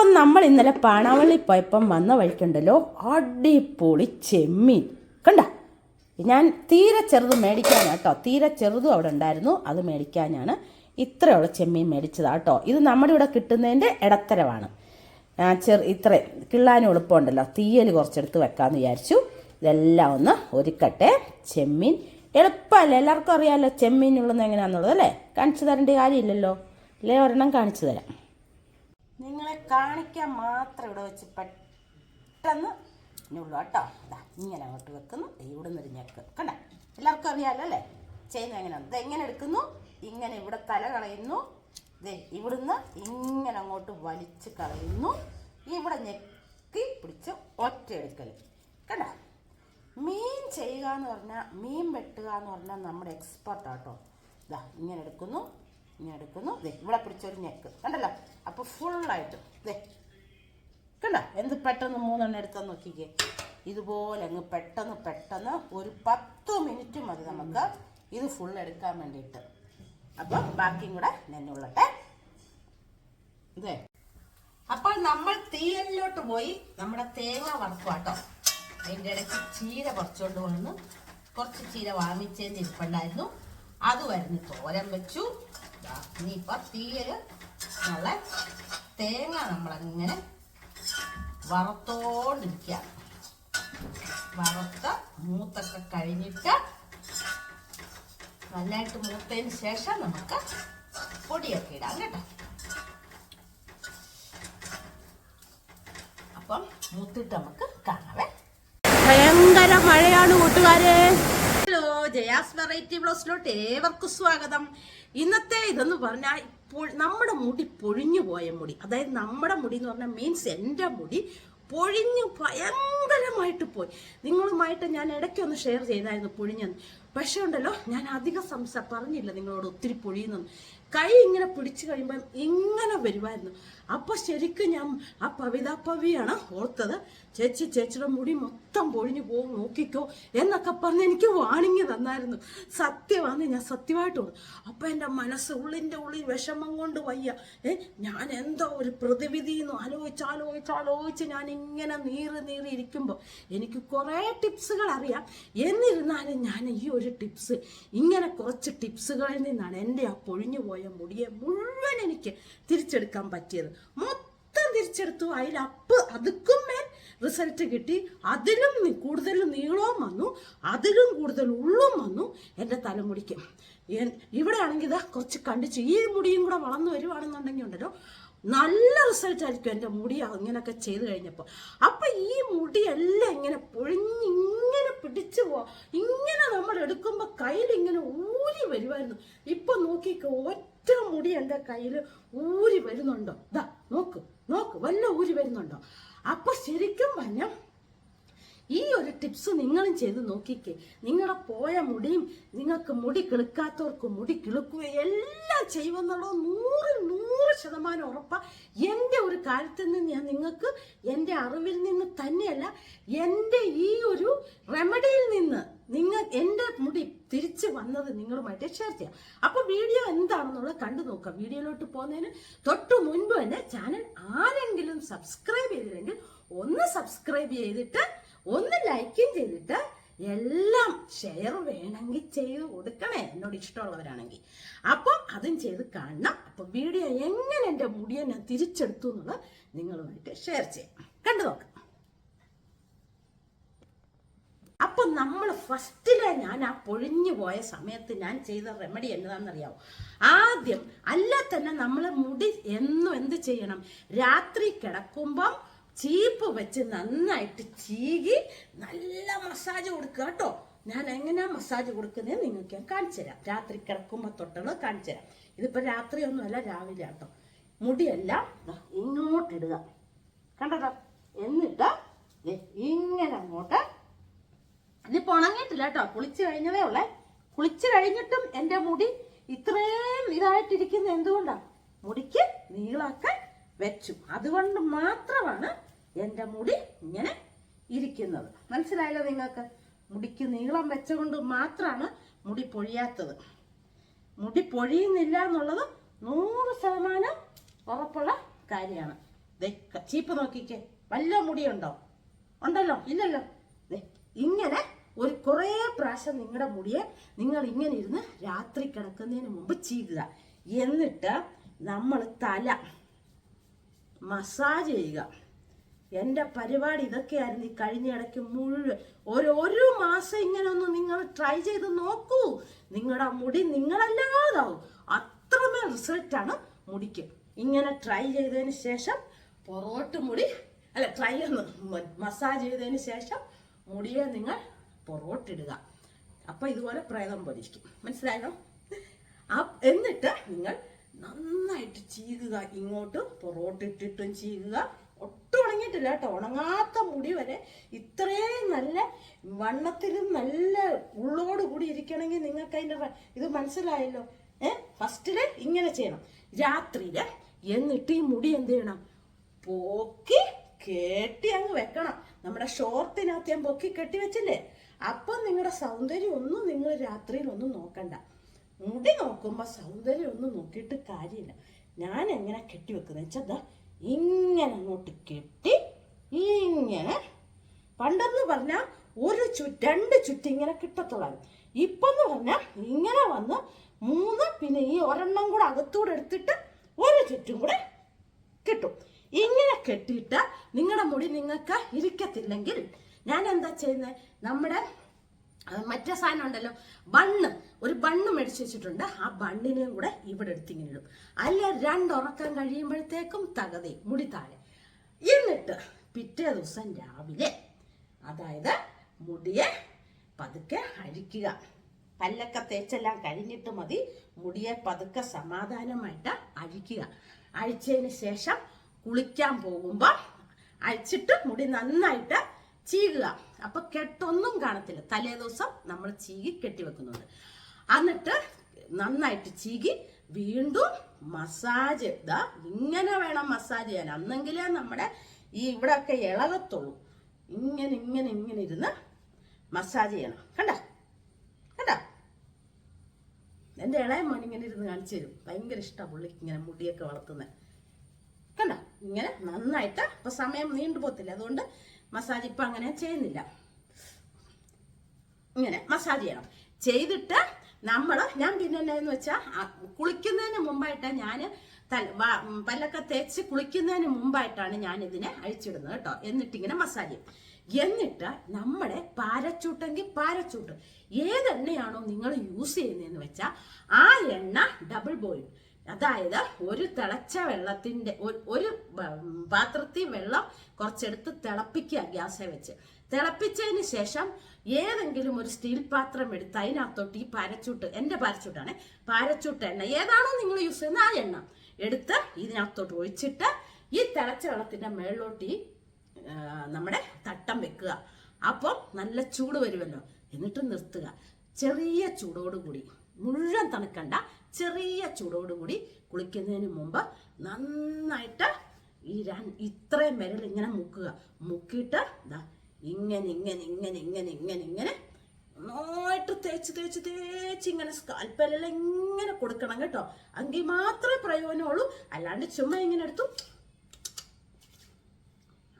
അപ്പം നമ്മൾ ഇന്നലെ പാണാവള്ളി പോയപ്പം വന്ന വഴിക്കുണ്ടല്ലോ അടിപൊളി ചെമ്മീൻ. കണ്ട? ഞാൻ തീരെ ചെറുത് മേടിക്കാനാണ് കേട്ടോ. തീരെ ചെറുതും അവിടെ ഉണ്ടായിരുന്നു. അത് മേടിക്കാനാണ് ഇത്രയുള്ള ചെമ്മീൻ മേടിച്ചതാ കേട്ടോ. ഇത് നമ്മുടെ ഇവിടെ കിട്ടുന്നതിന്റെ ഇടത്തരമാണ് ഞാൻ ചെറു ഇത്ര. കിള്ളാനും എളുപ്പമുണ്ടല്ലോ. തീയൽ കുറച്ചെടുത്ത് വെക്കാമെന്ന് വിചാരിച്ചു. ഇതെല്ലാം ഒന്ന് ഒരുക്കട്ടെ. ചെമ്മീൻ. എളുപ്പമല്ലേ? എല്ലാവർക്കും അറിയാമല്ലോ ചെമ്മീൻ ഉള്ളത് എങ്ങനെയാണെന്നുള്ളത് അല്ലേ? കാണിച്ചു തരേണ്ട കാര്യമില്ലല്ലോ. അല്ലേ? ഒരെണ്ണം കാണിച്ചു തരാം. കാണിക്കാൻ മാത്രം ഇവിടെ വെച്ച് പെട്ടെന്ന് ഇനിയുള്ളൂ കേട്ടോ. ദാ ഇങ്ങനെ അങ്ങോട്ട് വെക്കുന്നു. ഇവിടെ നിന്ന് ഞെക്ക്. കണ്ട? എല്ലാവർക്കും അറിയാമല്ലോ അല്ലേ? ചെയ്യുന്നത് എങ്ങനെയാണ്? ഇത് എങ്ങനെ എടുക്കുന്നു. ഇങ്ങനെ ഇവിടെ തല കളയുന്നു. ദേ ഇവിടുന്ന് ഇങ്ങനെ അങ്ങോട്ട് വലിച്ച് കളയുന്നു. ഇവിടെ ഞെക്കി പിടിച്ച് ഒറ്റ എടുക്കൽ കണ്ട? മീൻ ചെയ്യുക എന്ന് പറഞ്ഞാൽ മീൻ വെട്ടുക എന്ന് പറഞ്ഞാൽ നമ്മുടെ എക്സ്പെർട്ടാട്ടോ ഇതാ ഇങ്ങനെ എടുക്കുന്നു. ഇങ്ങനെ എടുക്കുന്നു. ഇവിടെ പിടിച്ചൊരു ഞെക്ക്. കണ്ടല്ലോ? അപ്പോൾ ഫുള്ളായിട്ട് ദേ കണ്ട? എന്ത് പെട്ടെന്ന് മൂന്നെണ്ണം എടുത്താൽ നോക്കിക്കേ. ഇതുപോലെ അങ്ങ് പെട്ടെന്ന് പെട്ടെന്ന് ഒരു പത്ത് മിനിറ്റ് മതി നമുക്ക്. ഇത് ഫുൾ എടുക്കാൻ വേണ്ടിയിട്ട്. അപ്പോൾ ബാക്കിയും കൂടെ നെന്നുള്ളട്ടെ ഇതേ അപ്പോൾ നമ്മൾ തീയലിലോട്ട് പോയി. നമ്മുടെ തേങ്ങ വറുക്കുവാട്ടോ. അതിന്റെ ഇടയ്ക്ക് ചീര കുറച്ചുകൊണ്ട് വന്ന് കുറച്ച് ചീര വാങ്ങിച്ചേന്ന് ഇരിപ്പുണ്ടായിരുന്നു. അത് വരുന്ന. തോരൻ വെച്ചു. ഇനിയിപ്പൊ തീയൽ നല്ല തേങ്ങ നമ്മളങ്ങനെ വറുത്തോണ്ടിരിക്കുക വറുത്ത മൂത്തൊക്കെ കഴിഞ്ഞിട്ട് നന്നായിട്ട് മൂത്തതിന് ശേഷം നമുക്ക് പൊടിയൊക്കെ ഇടാം കേട്ടോ. അപ്പം മൂത്തിട്ട് നമുക്ക് കാണാവേ ഭയങ്കര മഴയാണ് കൂട്ടുകാരെ. ഹലോ ജയാസ് വെറൈറ്റി ബ്ലോസിലോട്ട് ഏവർക്കും സ്വാഗതം. ഇന്നത്തെ ഇതെന്ന് പറഞ്ഞാൽ ഇപ്പോൾ നമ്മുടെ മുടി പൊഴിഞ്ഞു പോയ മുടി. അതായത് നമ്മുടെ മുടി എന്ന് പറഞ്ഞാൽ മീൻസ് എന്റെ മുടി പൊഴിഞ്ഞു ഭയങ്കരമായിട്ട് പോയി. നിങ്ങളുമായിട്ട് ഞാൻ ഇടയ്ക്കൊന്ന് ഷെയർ ചെയ്തായിരുന്നു പൊഴിഞ്ഞെന്ന്. പക്ഷേ ഉണ്ടല്ലോ ഞാൻ അധികം സംസ പറഞ്ഞില്ല നിങ്ങളോട് ഒത്തിരി പൊഴിയുന്നു കൈ ഇങ്ങനെ പിടിച്ചു കഴിയുമ്പം ഇങ്ങനെ വരുമായിരുന്നു അപ്പോൾ ശരിക്കും ഞാൻ ആ പവിതാ പവിയാണ് ഓർത്തത്. ചേച്ചി ചേച്ചിയുടെ മുടി മൊത്തം പൊഴിഞ്ഞു പോകും നോക്കിക്കോ. എന്നൊക്കെ പറഞ്ഞ് എനിക്ക് വാണിങ്ങി തന്നായിരുന്നു. സത്യമാണ് ഞാൻ സത്യമായിട്ട് പറഞ്ഞു അപ്പോൾ എന്റെ മനസ്സ് ഉള്ളിന്റെ ഉള്ളിൽ വിഷമം കൊണ്ട് വയ്യ. ഏ ഞാൻ എന്തോ ഒരു പ്രതിവിധി എന്ന് ആലോചിച്ച് ആലോചിച്ച് ആലോചിച്ച് ഞാൻ ഇങ്ങനെ നീറി നീറി ഇരിക്കുമ്പോൾ എനിക്ക് കുറേ ടിപ്സുകൾ അറിയാം. എന്നിരുന്നാലും ഞാൻ ഈ ഒരു ടിപ്സ് ഇങ്ങനെ കുറച്ച് ടിപ്സുകളിൽ നിന്നാണ് എന്റെ ആ പൊഴിഞ്ഞു പോയ മുടിയെ മുഴുവൻ എനിക്ക് തിരിച്ചെടുക്കാൻ പറ്റിയത്. മൊത്തം തിരിച്ചെടുത്തു. അതിലപ്പ് അതുക്കും മേൽ റിസൾട്ട് കിട്ടി അതിലും കൂടുതൽ നീളവും വന്നു അതിലും കൂടുതൽ ഉള്ളും വന്നു എന്റെ തലമുടിക്ക്. ഇവിടെ ആണെങ്കിൽ ഇതാ കുറച്ച് കണ്ടിച്ച് ഈ മുടിയും കൂടെ വളർന്നു വരുവാണെന്നുണ്ടെങ്കിൽ ഉണ്ടല്ലോ നല്ല റിസൾട്ട് ആയിരിക്കും എന്റെ മുടി അങ്ങനെയൊക്കെ ചെയ്ത് കഴിഞ്ഞപ്പോൾ. അപ്പം ഈ മുടിയെല്ലാം ഇങ്ങനെ പൊഴിഞ്ഞ് ഇങ്ങനെ പിടിച്ചു പോവാ ഇങ്ങനെ നമ്മൾ എടുക്കുമ്പോൾ കയ്യിൽ ഇങ്ങനെ ഊരി വരുമായിരുന്നു ഇപ്പൊ നോക്കിക്കോ ഒറ്റ മുടി എന്റെ കയ്യിൽ ഊരി വരുന്നുണ്ടോ? ദാ നോക്ക് നോക്ക് വല്ല ഊരി വരുന്നുണ്ടോ? അപ്പൊ ശരിക്കും പറഞ്ഞാൽ ഈ ഒരു ടിപ്സ് നിങ്ങളും ചെയ്ത് നോക്കിക്കേ. നിങ്ങളുടെ പോയ മുടിയും നിങ്ങൾക്ക് മുടി കിളുക്കാത്തവർക്ക് മുടി കിളുക്കുകയും എല്ലാം ചെയ്യുമെന്നുള്ളത് നൂറ് നൂറ് ശതമാനം ഉറപ്പാ. എന്റെ ഒരു കാര്യത്തിൽ നിന്ന് ഞാൻ നിങ്ങൾക്ക് എന്റെ അറിവിൽ നിന്ന് തന്നെയല്ല എന്റെ ഈ ഒരു റെമഡിയിൽ നിന്ന് നിങ്ങൾ എന്റെ മുടി തിരിച്ചു വന്നത് നിങ്ങളുമായിട്ട് ഷെയർ ചെയ്യാം. അപ്പോൾ വീഡിയോ എന്താണെന്നുള്ളത് കണ്ടു നോക്കാം. വീഡിയോയിലോട്ട് പോകുന്നതിന് തൊട്ടു മുൻപ് തന്നെ ചാനൽ ആരെങ്കിലും സബ്സ്ക്രൈബ് ചെയ്തില്ലെങ്കിൽ ഒന്ന് സബ്സ്ക്രൈബ് ചെയ്തിട്ട് ഒന്ന് ലൈക്കും ചെയ്തിട്ട് എല്ലാം ഷെയർ വേണമെങ്കിൽ ചെയ്ത് കൊടുക്കണേ. എന്നോട് ഇഷ്ടമുള്ളവരാണെങ്കിൽ. അപ്പം അതും ചെയ്ത് കാണണം. അപ്പം വീഡിയോ എങ്ങനെ എന്റെ മുടിയെ ഞാൻ തിരിച്ചെടുത്തു എന്നുള്ളത് നിങ്ങളുമായിട്ട് ഷെയർ ചെയ്യാം. കണ്ടു നോക്കാം. അപ്പൊ നമ്മൾ ഫസ്റ്റിലെ ഞാൻ ആ പൊഴിഞ്ഞു പോയ സമയത്ത് ഞാൻ ചെയ്ത റെമഡി എന്നതാണെന്നറിയാവോ ആദ്യം അല്ല തന്നെ നമ്മൾ മുടി എന്നും എന്ത് ചെയ്യണം? രാത്രി കിടക്കുമ്പം ചീപ്പ് വെച്ച് നന്നായിട്ട് ചീകി നല്ല മസാജ് കൊടുക്കുക കേട്ടോ. ഞാൻ എങ്ങനെയാ മസാജ് കൊടുക്കുന്നത് നിങ്ങൾക്ക് ഞാൻ കാണിച്ചു തരാം. രാത്രി കിടക്കുമ്പോൾ തൊട്ടുള്ളത് കാണിച്ചു തരാം. ഇതിപ്പോൾ രാത്രിയൊന്നുമല്ല രാവിലെ കേട്ടോ മുടിയെല്ലാം ഇങ്ങോട്ട് ഇടുക. കണ്ടോ എന്നിട്ട് ഇങ്ങനെ അങ്ങോട്ട്. ഇതിപ്പോൾ ഉണങ്ങിയിട്ടില്ല കേട്ടോ. കുളിച്ച് കഴിഞ്ഞതേ ഉള്ളേ. കുളിച്ച് കഴിഞ്ഞിട്ടും എന്റെ മുടി ഇത്രയും ഇതായിട്ടിരിക്കുന്നത് എന്തുകൊണ്ടാണ് മുടിക്ക് നീളാക്കാൻ വെച്ചു. അതുകൊണ്ട് മാത്രമാണ് എന്റെ മുടി ഇങ്ങനെ ഇരിക്കുന്നത്. മനസ്സിലായല്ലോ നിങ്ങൾക്ക്? മുടിക്ക് നീളം വെച്ചുകൊണ്ട് മാത്രമാണ് മുടി പൊഴിയാത്തത്. മുടി പൊഴിയുന്നില്ല എന്നുള്ളത് നൂറ് ശതമാനം ഉറപ്പുള്ള കാര്യമാണ്. ചീപ്പ് നോക്കിക്കേ. വല്ല മുടിയുണ്ടോ? ഉണ്ടല്ലോ ഇല്ലല്ലോ. ഇങ്ങനെ ഒരു കുറേ പ്രാവശ്യം നിങ്ങളുടെ മുടിയെ നിങ്ങൾ ഇങ്ങനെ ഇരുന്ന് രാത്രി കിടക്കുന്നതിന് മുമ്പ് ചെയ്യുക എന്നിട്ട് നമ്മൾ തല മസാജ് ചെയ്യുക. എന്റെ പരിപാടി ഇതൊക്കെയായിരുന്നു ഈ കഴിഞ്ഞ ഇടയ്ക്ക് മുഴുവൻ. ഒരു ഒരു മാസം ഇങ്ങനെ ഒന്ന് നിങ്ങൾ ട്രൈ ചെയ്ത് നോക്കൂ. നിങ്ങളുടെ മുടി നിങ്ങളല്ലാതാവും. അത്രമേൽ റിസൾട്ടാണ് മുടിക്ക്. ഇങ്ങനെ ട്രൈ ചെയ്തതിന് ശേഷം പൊറോട്ട് മുടി അല്ല ട്രൈ ഒന്ന് മസാജ് ചെയ്തതിന് ശേഷം മുടിയെ നിങ്ങൾ പൊറോട്ടിടുക. അപ്പൊ ഇതുപോലെ പ്രേതം പോലിരിക്കും മനസ്സിലായോ? ആ എന്നിട്ട് നിങ്ങൾ നന്നായിട്ട് ചീകുക. ഇങ്ങോട്ട് പൊറോട്ടിട്ടിട്ടും ചീകുക. ഉണങ്ങിയിട്ടില്ല കേട്ടോ. ഉണങ്ങാത്ത മുടി വരെ ഇത്രയും നല്ല വണ്ണത്തിലും നല്ല ഉള്ളോട് കൂടി ഇരിക്കണമെങ്കിൽ നിങ്ങൾക്ക് അതിന്റെ ഇത് മനസ്സിലായല്ലോ. ഏ? ഫസ്റ്റിൽ ഇങ്ങനെ ചെയ്യണം. രാത്രിയിൽ എന്നിട്ട് ഈ മുടി എന്ത് ചെയ്യണം? പൊക്കി കെട്ടി അങ്ങ് വെക്കണം. നമ്മുടെ ഷോർട്ടിനകത്ത് ഞാൻ പൊക്കി കെട്ടി വെച്ചില്ലേ? അപ്പം നിങ്ങളുടെ സൗന്ദര്യം ഒന്നും നിങ്ങൾ രാത്രിയിൽ ഒന്നും നോക്കണ്ട. മുടി നോക്കുമ്പോൾ സൗന്ദര്യം ഒന്നും നോക്കിയിട്ട് കാര്യമില്ല. ഞാൻ എങ്ങനെ കെട്ടി വെക്കുന്നത് വെച്ചാൽ ഇങ്ങനെ അങ്ങോട്ട് കെട്ടി ഇങ്ങനെ. പണ്ടെന്ന് പറഞ്ഞാൽ ഒരു ചു രണ്ട് ചുറ്റി ഇങ്ങനെ കിട്ടത്തുള്ളായിരുന്നു. ഇപ്പെന്ന് പറഞ്ഞാൽ ഇങ്ങനെ വന്ന് മൂന്ന് പിന്നെ ഈ ഒരെണ്ണം കൂടെ അകത്തൂടെ എടുത്തിട്ട് ഒരു ചുറ്റും കൂടെ കിട്ടും. ഇങ്ങനെ കെട്ടിയിട്ട് നിങ്ങളുടെ മുടി നിങ്ങൾക്ക് ഇരിക്കത്തില്ലെങ്കിൽ ഞാൻ എന്താ ചെയ്യുന്നത് നമ്മുടെ മറ്റേ സാധനം ഉണ്ടല്ലോ ബണ്ണ്. ഒരു ബണ്ണ് മേടിച്ച് വെച്ചിട്ടുണ്ട്. ആ ബണ്ണിനെയും കൂടെ ഇവിടെ എടുത്ത് ഇങ്ങനെ ഇടും. അല്ല രണ്ടുറക്കം കഴിയുമ്പോഴത്തേക്കും തകതി മുടി താഴെ. എന്നിട്ട് പിറ്റേ ദിവസം രാവിലെ അതായത് മുടിയെ പതുക്കെ അഴിക്കുക. പല്ലൊക്കെ തേച്ചെല്ലാം കഴിഞ്ഞിട്ട് മതി. മുടിയെ പതുക്കെ സമാധാനമായിട്ട് അഴിക്കുക. അഴിച്ചതിന് ശേഷം കുളിക്കാൻ പോകുമ്പോൾ അഴിച്ചിട്ട് മുടി നന്നായിട്ട് ചീകുക. അപ്പൊ കെട്ടൊന്നും കാണത്തില്ല. തലേ ദിവസം നമ്മൾ ചീകി കെട്ടിവെക്കുന്നുണ്ട് എന്നിട്ട് നന്നായിട്ട് ചീകി വീണ്ടും മസാജ് ഇതാ ഇങ്ങനെ വേണം മസാജ് ചെയ്യാൻ. അന്നെങ്കിലേ നമ്മുടെ ഈ ഇവിടെയൊക്കെ ഇളകത്തുള്ളൂ. ഇങ്ങനെ ഇങ്ങനെ ഇങ്ങനെ ഇരുന്ന് മസാജ് ചെയ്യണം. കണ്ട? കണ്ട? എന്റെ ഇളയ മോൻ ഇങ്ങനെ ഇരുന്ന് കാണിച്ചു തരും. ഭയങ്കര ഇഷ്ടമാണ് പുള്ളിക്ക് ഇങ്ങനെ മുടിയൊക്കെ വളർത്തുന്നത് കണ്ട? ഇങ്ങനെ നന്നായിട്ട് ഇപ്പൊ സമയം നീണ്ടു പോകത്തില്ല അതുകൊണ്ട് മസാജ് ഇപ്പൊ അങ്ങനെ ചെയ്യുന്നില്ല. ഇങ്ങനെ മസാജ് ചെയ്യണം. ചെയ്തിട്ട് നമ്മൾ ഞാൻ പിന്നെ എന്നാന്ന് വെച്ചാൽ കുളിക്കുന്നതിന് മുമ്പായിട്ട് ഞാൻ പല്ലൊക്കെ തേച്ച് കുളിക്കുന്നതിന് മുമ്പായിട്ടാണ് ഞാൻ ഇതിനെ അഴിച്ചിടുന്നത് കേട്ടോ. എന്നിട്ട് ഇങ്ങനെ മസാജ് ചെയ്യും. എന്നിട്ട് നമ്മുടെ പാരച്ചൂട്ടെങ്കിൽ പാരച്ചൂട്ട്. ഏതെണ്ണയാണോ നിങ്ങൾ യൂസ് ചെയ്യുന്നതെന്ന് വെച്ചാൽ ആ എണ്ണ ഡബിൾ ബോയിൽ അതായത് ഒരു തിളച്ച വെള്ളത്തിന്റെ ഒരു- പാത്രത്തിൽ വെള്ളം കുറച്ചെടുത്ത് തിളപ്പിക്കുക ഗ്യാസെ വെച്ച്. തിളപ്പിച്ചതിന് ശേഷം ഏതെങ്കിലും ഒരു സ്റ്റീൽ പാത്രം എടുത്ത് അതിനകത്തോട്ട് ഈ പാരച്ചൂട്ട് എന്റെ പാരച്ചൂട്ടാണ് പാരച്ചൂട്ട് എണ്ണ ഏതാണോ നിങ്ങൾ യൂസ് ചെയ്യുന്ന ആ എണ്ണ എടുത്ത് ഇതിനകത്തോട്ട് ഒഴിച്ചിട്ട് ഈ തിളച്ച വെള്ളത്തിന്റെ മേളിലോട്ട് ഈ നമ്മുടെ തട്ടം വെക്കുക. അപ്പം നല്ല ചൂട് വരുമല്ലോ. എന്നിട്ട് നിർത്തുക. ചെറിയ ചൂടോടുകൂടി. മുഴുവൻ തണുക്കണ്ട. ചെറിയ ചൂടോടുകൂടി കുളിക്കുന്നതിന് മുമ്പ് നന്നായിട്ട് ഈ ഇത്രയും വിരൽ ഇങ്ങനെ മുക്കുക. മുക്കിയിട്ട് ഇതാ ഇങ്ങനെ ഇങ്ങനെ ഇങ്ങനെ ഇങ്ങനെ ഇങ്ങനെ ഇങ്ങനെ നന്നായിട്ട് തേച്ച് തേച്ച് തേച്ച് ഇങ്ങനെ സ്കാൽപ്പലെല്ലാം ഇങ്ങനെ കൊടുക്കണം കേട്ടോ. എങ്കിൽ മാത്രമേ പ്രയോജനമുള്ളൂ. അല്ലാണ്ട് ചുമ്മാ ഇങ്ങനെ എടുത്തു.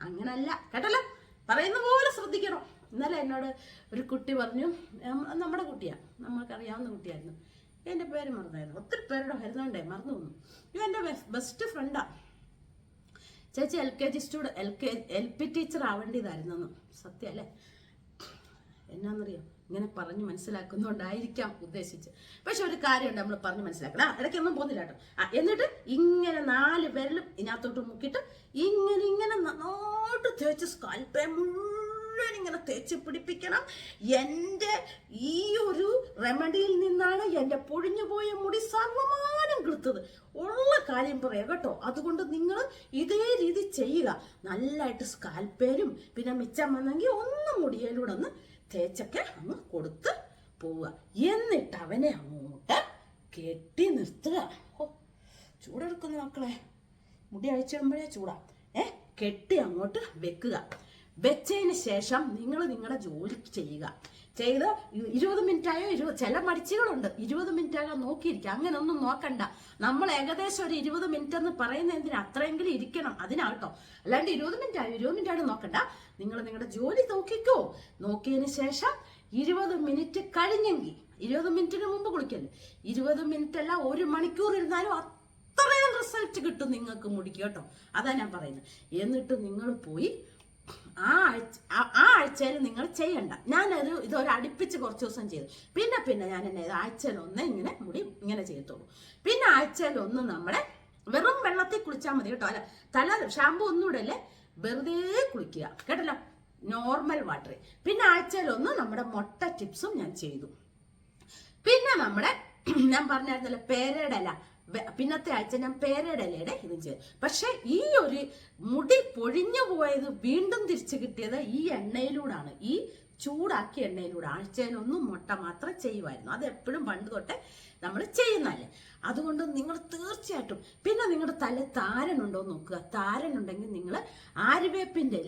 അങ്ങനല്ല. കേട്ടല്ലോ? പറയുന്ന പോലെ ശ്രദ്ധിക്കണം. ഇന്നലെ എന്നോട് ഒരു കുട്ടി പറഞ്ഞു നമ്മുടെ കുട്ടിയാ നമ്മൾക്കറിയാവുന്ന കുട്ടിയായിരുന്നു. എന്റെ പേര് മറന്നായിരുന്നു. ഒത്തിരി പേരുടെ വരുന്നുണ്ടേ മറന്നു പോന്നു. ഇവ എന്റെ ബെസ്റ്റ് ഫ്രണ്ടാ ചേച്ചി L K G student L K L P teacher ആവേണ്ടതായിരുന്നു സത്യം അല്ലേ? എന്നാന്നറിയാം? ഇങ്ങനെ പറഞ്ഞ് മനസ്സിലാക്കുന്നതുകൊണ്ടായിരിക്കാം ഉദ്ദേശിച്ച്. പക്ഷെ ഒരു കാര്യമുണ്ട് നമ്മൾ പറഞ്ഞ് മനസ്സിലാക്കണം. ആ ഇടയ്ക്കൊന്നും പോകുന്നില്ല കേട്ടോ. ആ എന്നിട്ട് ഇങ്ങനെ നാല് വിരലും ഇതിനകത്തോട്ട് മുക്കിയിട്ട് ഇങ്ങനെ ഇങ്ങനെ നന്നായിട്ട് തേച്ച് സ്കാൽപ്പേ മുഴുവൻ ഇങ്ങനെ തേച്ച് പിടിപ്പിക്കണം. എന്റെ ഈ ഒരു റെമഡിയിൽ നിന്നാണ് എന്റെ പൊഴിഞ്ഞു പോയ മുടി സർവമാനം കിളുത്തത്. ഉള്ള കാര്യം പറയാം കേട്ടോ. അതുകൊണ്ട് നിങ്ങൾ ഇതേ രീതി ചെയ്യുക. നല്ലതായിട്ട് സ്കാൽപ്പേരും പിന്നെ മിച്ചം വന്നെങ്കിൽ ഒന്ന് മുടിയിലൂടെ ഒന്ന് തേച്ചൊക്കെ അങ്ങ് കൊടുത്ത് പോവുക. എന്നിട്ട് അവനെ അങ്ങോട്ട് കെട്ടി നിർത്തുക. ഓ ചൂടെടുക്കുന്ന മക്കളെ. മുടി അഴിച്ചിടുമ്പോഴേ ചൂടാ. ഏ കെട്ടി അങ്ങോട്ട് വെക്കുക. വെച്ചതിന് ശേഷം നിങ്ങൾ നിങ്ങളുടെ ജോലി ചെയ്യുക. ചെയ്ത് ഇരുപത് മിനിറ്റായോ ഇരുപത് ചില മടിച്ചുകളുണ്ട്. ഇരുപത് മിനിറ്റ് ആകാൻ നോക്കിയിരിക്കുക. അങ്ങനെ ഒന്നും നോക്കണ്ട. നമ്മൾ ഏകദേശം ഒരു ഇരുപത് മിനിറ്റ് എന്ന് പറയുന്ന എന്തിനാ? അത്രയെങ്കിലും ഇരിക്കണം. അതിനാട്ടോ അല്ലാണ്ട് ഇരുപത് മിനിറ്റ് ആയോ ഇരുപത് മിനിറ്റ് ആയോ നോക്കണ്ട. നിങ്ങൾ നിങ്ങളുടെ ജോലി നോക്കിക്കോ. നോക്കിയതിന് ശേഷം ഇരുപത് മിനിറ്റ് കഴിഞ്ഞെങ്കിൽ ഇരുപത് മിനിറ്റിന് മുമ്പ് കുളിക്കല്ലേ? ഇരുപത് മിനിറ്റ് അല്ല ഒരു മണിക്കൂർ ഇരുന്നാലും അത്രയും റിസൾട്ട് കിട്ടും നിങ്ങൾക്ക് മുടിക്കും കേട്ടോ. അതാ ഞാൻ പറയുന്നത്. എന്നിട്ട് നിങ്ങൾ പോയി ആ ആ- ആഴ്ചയിൽ നിങ്ങൾ ചെയ്യണ്ട. ഞാനത് ഇതൊരു അടുപ്പിച്ച് കുറച്ച് ദിവസം ചെയ്തു. പിന്നെ പിന്നെ ഞാൻ എന്നെ ആഴ്ചയിൽ ഒന്ന് ഇങ്ങനെ മുടി ഇങ്ങനെ ചെയ്തോളൂ പിന്നെ ആഴ്ചയിൽ ഒന്ന് നമ്മളെ വെറും വെള്ളത്തിൽ കുളിച്ചാൽ മതി കേട്ടോ. അല്ല തല ഷാമ്പു ഒന്നും ഇടല്ലേ? വെറുതെ കുളിക്കുക. കേട്ടല്ലോ? നോർമൽ വാട്ടർ പിന്നെ ആഴ്ചയിൽ ഒന്ന് നമ്മുടെ മുട്ട ടിപ്സും ഞാൻ ചെയ്തു. പിന്നെ നമ്മുടെ ഞാൻ പറഞ്ഞായിരുന്നല്ലോ വെ- പിന്നത്തെ ആഴ്ച ഞാൻ പേരയുടെ ഇലയുടെ ഇതും പക്ഷെ ഈ ഒരു മുടി പൊഴിഞ്ഞു പോയത് വീണ്ടും തിരിച്ചു കിട്ടിയത് ഈ എണ്ണയിലൂടാണ്. ഈ ചൂടാക്കിയ എണ്ണയിലൂടെ. ആഴ്ചയിലൊന്നും മുട്ട മാത്രം ചെയ്യുമായിരുന്നു. അത് എപ്പോഴും പണ്ട് തൊട്ടേ നമ്മൾ ചെയ്യുന്നതല്ലേ. അതുകൊണ്ട് നിങ്ങൾ തീർച്ചയായിട്ടും പിന്നെ നിങ്ങളുടെ തല താരനുണ്ടോ നോക്കുക. താരനുണ്ടെങ്കിൽ നിങ്ങൾ ആര്യവേപ്പിന്റെ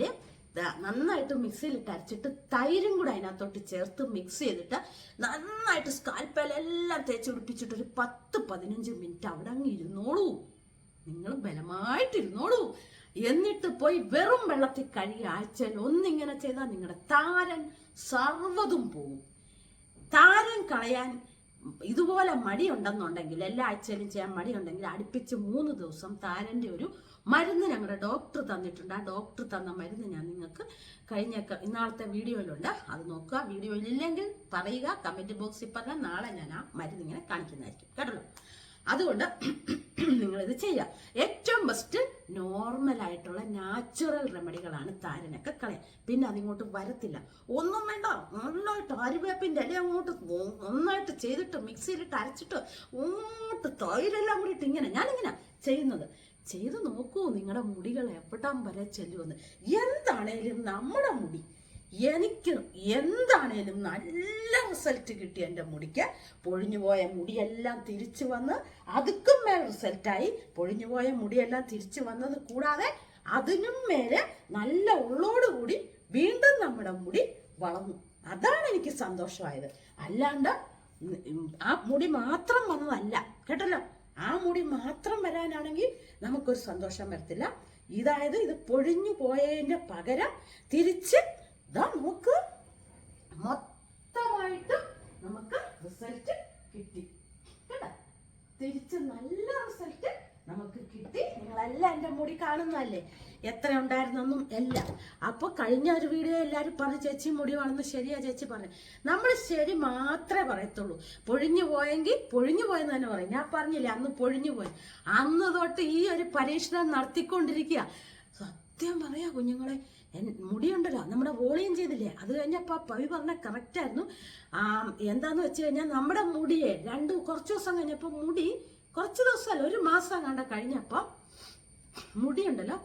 നന്നായിട്ട് മിക്സിയിലിട്ട് അരച്ചിട്ട് തൈരും കൂടെ അതിനകത്തോട്ട് ചേർത്ത് മിക്സ് ചെയ്തിട്ട് നന്നായിട്ട് സ്കാൽപ്പലെല്ലാം തേച്ച് പിടിപ്പിച്ചിട്ട് ഒരു പത്ത് പതിനഞ്ച് മിനിറ്റ് അവിടെ അങ്ങ് ഇരുന്നോളൂ. നിങ്ങൾ ബലമായിട്ട് ഇരുന്നോളൂ. എന്നിട്ട് പോയി വെറും വെള്ളത്തിൽ കഴുകി ആഴ്ചയിൽ ഒന്നിങ്ങനെ ചെയ്താൽ നിങ്ങളുടെ താരൻ സർവതും പോവും. താരൻ കളയാൻ ഇതുപോലെ മടിയുണ്ടെന്നുണ്ടെങ്കിൽ എല്ലാ ആഴ്ചയിലും ചെയ്യാൻ മടിയുണ്ടെങ്കിൽ അടുപ്പിച്ച് മൂന്ന് ദിവസം താരന്റെ ഒരു മരുന്ന് ഞങ്ങളുടെ ഡോക്ടർ തന്നിട്ടുണ്ട്. ആ ഡോക്ടർ തന്ന മരുന്ന് ഞാൻ നിങ്ങൾക്ക് കഴിഞ്ഞ ഇന്നാളത്തെ വീഡിയോയിലുണ്ട്. അത് നോക്കുക. വീഡിയോയിലില്ലെങ്കിൽ പറയുക. കമന്റ് ബോക്സിൽ പറഞ്ഞാൽ നാളെ ഞാൻ ആ മരുന്ന് ഇങ്ങനെ കാണിക്കുന്നതായിരിക്കും. കേട്ടോ അതുകൊണ്ട് നിങ്ങളിത് ചെയ്യുക. ഏറ്റവും ബെസ്റ്റ് നോർമൽ ആയിട്ടുള്ള നാച്ചുറൽ റെമഡികളാണ് താരനൊക്കെ കളയാൻ പിന്നെ അതിങ്ങോട്ട് വരത്തില്ല. ഒന്നും വേണ്ട. നല്ലതായിട്ട് അരിവേപ്പിന്റെ ഇല അങ്ങോട്ട് നന്നായിട്ട് ചെയ്തിട്ട് മിക്സിയിലിട്ട് അരച്ചിട്ട് അങ്ങോട്ട് തൈരെല്ലാം കൂടിയിട്ട് ഇങ്ങനെ ഞാനിങ്ങനെ ചെയ്യുന്നത്. ചെയ്ത് നോക്കൂ നിങ്ങളുടെ മുടികൾ എവിടം വരെ ചെല്ലുമെന്ന് എന്താണേലും നമ്മുടെ മുടി. എനിക്ക് എന്താണേലും നല്ല റിസൾട്ട് കിട്ടി എന്റെ മുടിക്ക്. പൊഴിഞ്ഞുപോയ മുടിയെല്ലാം തിരിച്ചു വന്ന് അതുക്കും മേൽ റിസൾട്ടായി പൊഴിഞ്ഞുപോയ മുടിയെല്ലാം തിരിച്ചു വന്നത് കൂടാതെ അതിനും മേലെ നല്ല ഉള്ളോടുകൂടി വീണ്ടും നമ്മുടെ മുടി വളർന്നു. അതാണ് എനിക്ക് സന്തോഷമായത്. അല്ലാണ്ട് ആ മുടി മാത്രം വന്നതല്ല. കേട്ടല്ലോ? ആ മുടി മാത്രം വരാനാണെങ്കിൽ നമുക്കൊരു സന്തോഷം വരത്തില്ല. ഇതായത് ഇത് പൊഴിഞ്ഞു പോയതിന്റെ പകരം തിരിച്ച് ഇതാ നമുക്ക് മൊത്തമായിട്ട് നമുക്ക് റിസൾട്ട് കിട്ടി. കേട്ടോ? തിരിച്ച് നല്ല റിസൾട്ട് നിങ്ങളെല്ലാം എന്റെ മുടി കാണുന്നതല്ലേ? എത്ര ഉണ്ടായിരുന്നൊന്നും അല്ല. അപ്പോൾ കഴിഞ്ഞ ഒരു വീഡിയോ എല്ലാവരും പറഞ്ഞു ചേച്ചി മുടി വളർന്ന് ശരിയാ ചേച്ചി പറഞ്ഞു. നമ്മൾ ശരി മാത്രമേ പറയത്തുള്ളൂ. പൊഴിഞ്ഞു പോയെങ്കിൽ പൊഴിഞ്ഞു പോയെന്ന് തന്നെ പറയും. ഞാൻ പറഞ്ഞില്ലേ അന്ന് പൊഴിഞ്ഞു പോയി. അന്ന് തൊട്ട് ഈ ഒരു പരീക്ഷണം നടത്തിക്കൊണ്ടിരിക്കുക. സത്യം പറയാ കുഞ്ഞുങ്ങളെ മുടി മുടിയുണ്ടല്ലോ. നമ്മുടെ വോളിയം ചെയ്തില്ലേ? അത് കഴിഞ്ഞപ്പോൾ പവി പറഞ്ഞ കറക്റ്റ് ആയിരുന്നു. ആ, എന്താന്ന് വെച്ച് കഴിഞ്ഞാൽ നമ്മുടെ മുടിയെ രണ്ട് കുറച്ച് ദിവസം കഴിഞ്ഞപ്പോൾ മുടി കുറച്ച് ദിവസമല്ല ഒരു മാസം കണ്ട കഴിഞ്ഞപ്പോൾ മുടിയുണ്ടല്ലോ.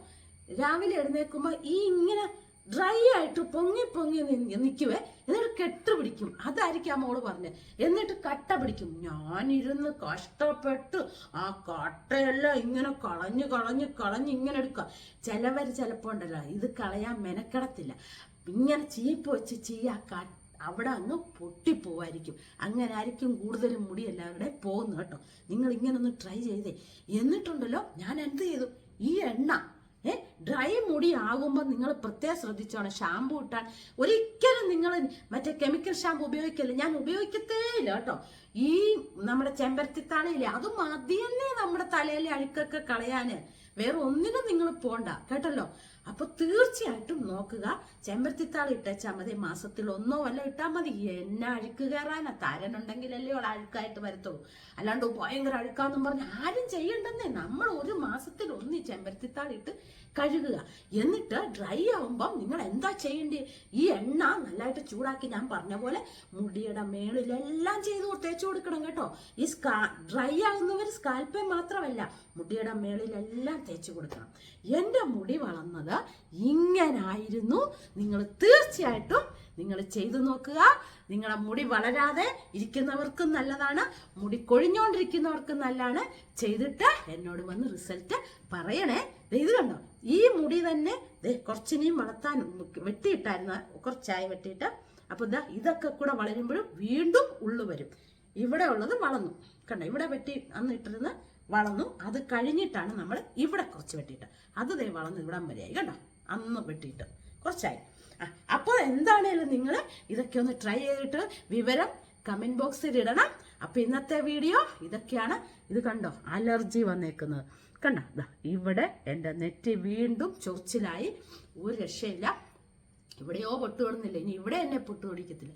രാവിലെ എഴുന്നേൽക്കുമ്പോൾ ഈ ഇങ്ങനെ ഡ്രൈ ആയിട്ട് പൊങ്ങി പൊങ്ങി നിൽക്കുവേ എന്നിട്ട് കെട്ട് പിടിക്കും. അതായിരിക്കും ആ മോൾ പറഞ്ഞത് എന്നിട്ട് കട്ട പിടിക്കും. ഞാനിരുന്ന് കഷ്ടപ്പെട്ട് ആ കട്ടയെല്ലാം ഇങ്ങനെ കളഞ്ഞ് കളഞ്ഞ് കളഞ്ഞ് ഇങ്ങനെ എടുക്കുക. ചിലവർ ചിലപ്പോൾ ഉണ്ടല്ലോ ഇത് കളയാൻ മെനക്കെടത്തില്ല. ഇങ്ങനെ ചീപ്പ് വെച്ച് ചീയാ ക അവിടെ അങ്ങ് പൊട്ടിപ്പോവായിരിക്കും അങ്ങനെ ആയിരിക്കും കൂടുതലും മുടി എല്ലാവരുടെയും പോകുന്നു കേട്ടോ. നിങ്ങൾ ഇങ്ങനെ ഒന്ന് ട്രൈ ചെയ്തേ. എന്നിട്ടുണ്ടല്ലോ ഞാൻ എന്ത് ചെയ്തു? ഈ എണ്ണ ഏ ഡ്രൈ മുടി ആകുമ്പോൾ നിങ്ങൾ പ്രത്യേകം ശ്രദ്ധിച്ചോണം. ഷാമ്പു ഇട്ടാൽ ഒരിക്കലും നിങ്ങൾ മറ്റേ കെമിക്കൽ ഷാമ്പു ഉപയോഗിക്കല്ല? ഞാൻ ഉപയോഗിക്കത്തേ ഇല്ല കേട്ടോ. ഈ നമ്മുടെ ചെമ്പരത്തിത്താളിയില്ലേ അത് മതിയല്ലേ നമ്മുടെ തലയിലെ അഴുക്കൊക്കെ കളയാന്. വേറെ ഒന്നിനും നിങ്ങൾ പോണ്ട. കേട്ടല്ലോ? അപ്പൊ തീർച്ചയായിട്ടും നോക്കുക. ചെമ്പരത്തിത്താളി ഇട്ടേച്ചാൽ മതി. മാസത്തിൽ ഒന്നോ വല്ല ഇട്ടാൽ മതി. എന്നെ അഴുക്ക് കയറാനാ. താരനുണ്ടെങ്കിലല്ലേ ഉള്ള അഴുക്കായിട്ട് വരത്തുള്ളൂ. അല്ലാണ്ട് ഭയങ്കര അഴുക്കാന്നും പറഞ്ഞ് ആരും ചെയ്യണ്ടെന്നേ. നമ്മൾ ഒരു മാസത്തിൽ ഒന്ന് ഈ ചെമ്പരത്തിത്താളി ഇട്ട് കഴുകുക. എന്നിട്ട് ഡ്രൈ ആവുമ്പം നിങ്ങൾ എന്താ ചെയ്യേണ്ടത് ഈ എണ്ണ നല്ലതായിട്ട് ചൂടാക്കി ഞാൻ പറഞ്ഞ പോലെ മുടിയുടെ മേളിലെല്ലാം ചെയ്ത് തേച്ച് കൊടുക്കണം കേട്ടോ. ഈ സ്കാ ഡ്രൈ ആകുന്നവർ സ്കാൽപ്പേ മാത്രമല്ല മുടിയുടെ മേളിലെല്ലാം തേച്ചു കൊടുക്കണം. എന്റെ മുടി വളർന്നത് ഇങ്ങനായിരുന്നു. നിങ്ങൾ തീർച്ചയായിട്ടും നിങ്ങൾ ചെയ്തു നോക്കുക. നിങ്ങളുടെ മുടി വളരാതെ ഇരിക്കുന്നവർക്കും നല്ലതാണ്. മുടി കൊഴിഞ്ഞോണ്ടിരിക്കുന്നവർക്കും നല്ലതാണ്. ചെയ്തിട്ട് എന്നോട് വന്ന് റിസൾട്ട് പറയണേ. ഇത് കണ്ടോ? ഈ മുടി തന്നെ കുറച്ചിനെയും വളർത്താൻ വെട്ടിയിട്ടായിരുന്നു. കുറച്ചായി വെട്ടിയിട്ട്. അപ്പൊ ഇതാ ഇതൊക്കെ കൂടെ വളരുമ്പോഴും വീണ്ടും ഉള്ളു വരും. ഇവിടെ ഉള്ളത് വളർന്നു. കണ്ടോ? ഇവിടെ വെട്ടി അന്ന് ഇട്ടിരുന്ന് വളർന്നു. അത് കഴിഞ്ഞിട്ടാണ് നമ്മൾ ഇവിടെ കുറച്ച് വെട്ടിയിട്ട്. അത് ദേ വളർന്ന് ഇവിടം വരെയായി കേട്ടോ അന്ന് വെട്ടിയിട്ട്. കുറച്ചായി. അപ്പോൾ എന്താണേലും നിങ്ങൾ ഇതൊക്കെ ഒന്ന് ട്രൈ ചെയ്തിട്ട് വിവരം കമന്റ് ബോക്സിൽ ഇടണം. അപ്പോൾ ഇന്നത്തെ വീഡിയോ ഇതൊക്കെയാണ്. ഇത് കണ്ടോ? അലർജി വന്നേക്കുന്നത്. കണ്ടോ? ഇവിടെ എന്റെ നെറ്റ് വീണ്ടും ചൊറിച്ചിലായി. ഒരു രക്ഷയില്ല. ഇവിടെയോ പൊട്ടുകൊടുന്നില്ല. ഇനി ഇവിടെ എന്നെ പൊട്ടുപിടിക്കത്തില്ല.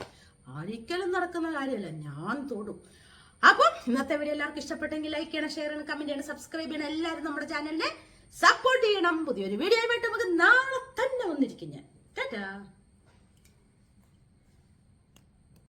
ഒരിക്കലും നടക്കുന്ന കാര്യമല്ല. ഞാൻ തൊടും. അപ്പം ഇന്നത്തെ വീഡിയോ എല്ലാവർക്കും ഇഷ്ടപ്പെട്ടെങ്കിൽ ലൈക്ക് ചെയ്യണം ഷെയർ ചെയ്യണം കമന്റ് ചെയ്യണം സബ്സ്ക്രൈബ് ചെയ്യണം. എല്ലാവരും നമ്മുടെ ചാനലിനെ സപ്പോർട്ട് ചെയ്യണം. പുതിയൊരു വീഡിയോ ആയിട്ട് നമുക്ക് നാളെ തന്നെ വന്നിരിക്കും ഞാൻ. ടാറ്റാ.